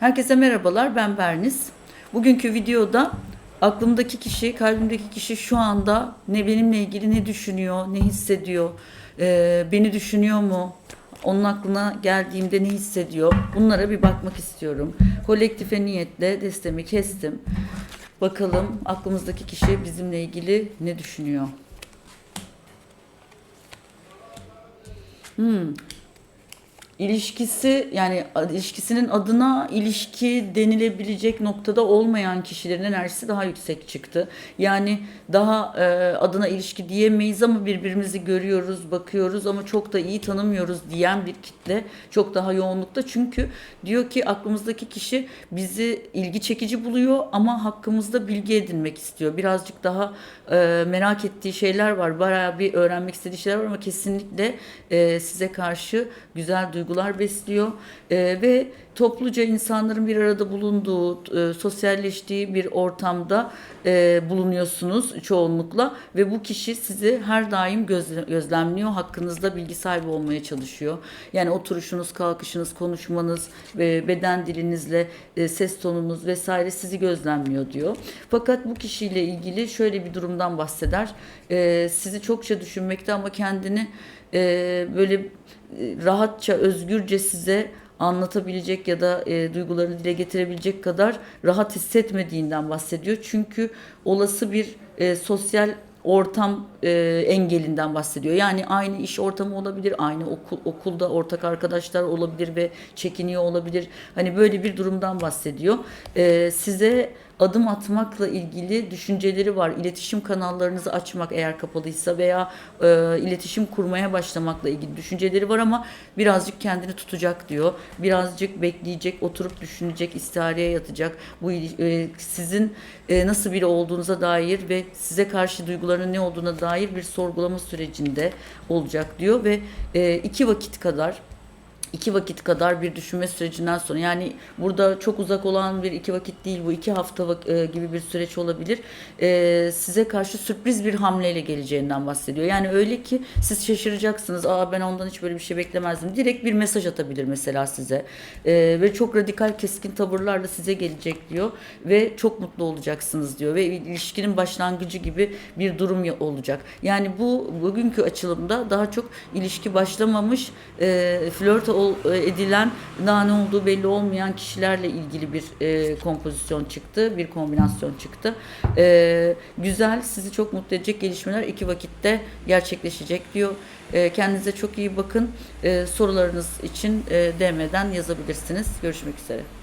Herkese merhabalar, ben Berniz. Bugünkü videoda aklımdaki kişi, kalbimdeki kişi şu anda ne benimle ilgili ne düşünüyor, ne hissediyor, e, beni düşünüyor mu, onun aklına geldiğimde ne hissediyor, bunlara bir bakmak istiyorum. Kolektife niyetle destemi kestim. Bakalım aklımızdaki kişi bizimle ilgili ne düşünüyor. İlişkisi yani ilişkisinin adına ilişki denilebilecek noktada olmayan kişilerin enerjisi daha yüksek çıktı. Yani daha e, adına ilişki diyemeyiz ama birbirimizi görüyoruz, bakıyoruz ama çok da iyi tanımıyoruz diyen bir kitle çok daha yoğunlukta. Çünkü diyor ki aklımızdaki kişi bizi ilgi çekici buluyor ama hakkımızda bilgi edinmek istiyor. Birazcık daha e, merak ettiği şeyler var. Bayağı bir öğrenmek istediği şeyler var ama kesinlikle e, size karşı güzel duygular besliyor. E, ve topluca insanların bir arada bulunduğu, e, sosyalleştiği bir ortamda e, bulunuyorsunuz çoğunlukla ve bu kişi sizi her daim gözle- gözlemliyor, hakkınızda bilgi sahibi olmaya çalışıyor. Yani oturuşunuz, kalkışınız, konuşmanız, e, beden dilinizle, e, ses tonunuz vesaire sizi gözlemliyor diyor. Fakat bu kişiyle ilgili şöyle bir durumdan bahseder. E, sizi çokça düşünmekte ama kendini e, böyle e, rahatça, özgürce size anlatabilecek ya da e, duygularını dile getirebilecek kadar rahat hissetmediğinden bahsediyor. Çünkü olası bir e, sosyal ortam e, engelinden bahsediyor. Yani aynı iş ortamı olabilir, aynı okul okulda ortak arkadaşlar olabilir ve çekiniyor olabilir. Hani böyle bir durumdan bahsediyor. E, size adım atmakla ilgili düşünceleri var. İletişim kanallarınızı açmak eğer kapalıysa veya e, iletişim kurmaya başlamakla ilgili düşünceleri var ama birazcık kendini tutacak diyor. Birazcık bekleyecek, oturup düşünecek, istihareye yatacak. Bu e, sizin e, nasıl biri olduğunuza dair ve size karşı duygularının ne olduğuna dair bir sorgulama sürecinde olacak diyor ve e, iki vakit kadar iki vakit kadar bir düşünme sürecinden sonra yani burada çok uzak olan bir iki vakit değil bu iki hafta e, gibi bir süreç olabilir. E, size karşı sürpriz bir hamleyle geleceğinden bahsediyor. Yani öyle ki siz şaşıracaksınız aa ben ondan hiç böyle bir şey beklemezdim. Direkt bir mesaj atabilir mesela size. E, ve çok radikal keskin tavırlarla size gelecek diyor ve çok mutlu olacaksınız diyor ve ilişkinin başlangıcı gibi bir durum olacak. Yani bu bugünkü açılımda daha çok ilişki başlamamış e, flört edilen daha ne olduğu belli olmayan kişilerle ilgili bir e, kompozisyon çıktı, bir kombinasyon çıktı. E, güzel, sizi çok mutlu edecek gelişmeler iki vakitte gerçekleşecek diyor. E, kendinize çok iyi bakın. E, sorularınız için e, DM'den yazabilirsiniz. Görüşmek üzere.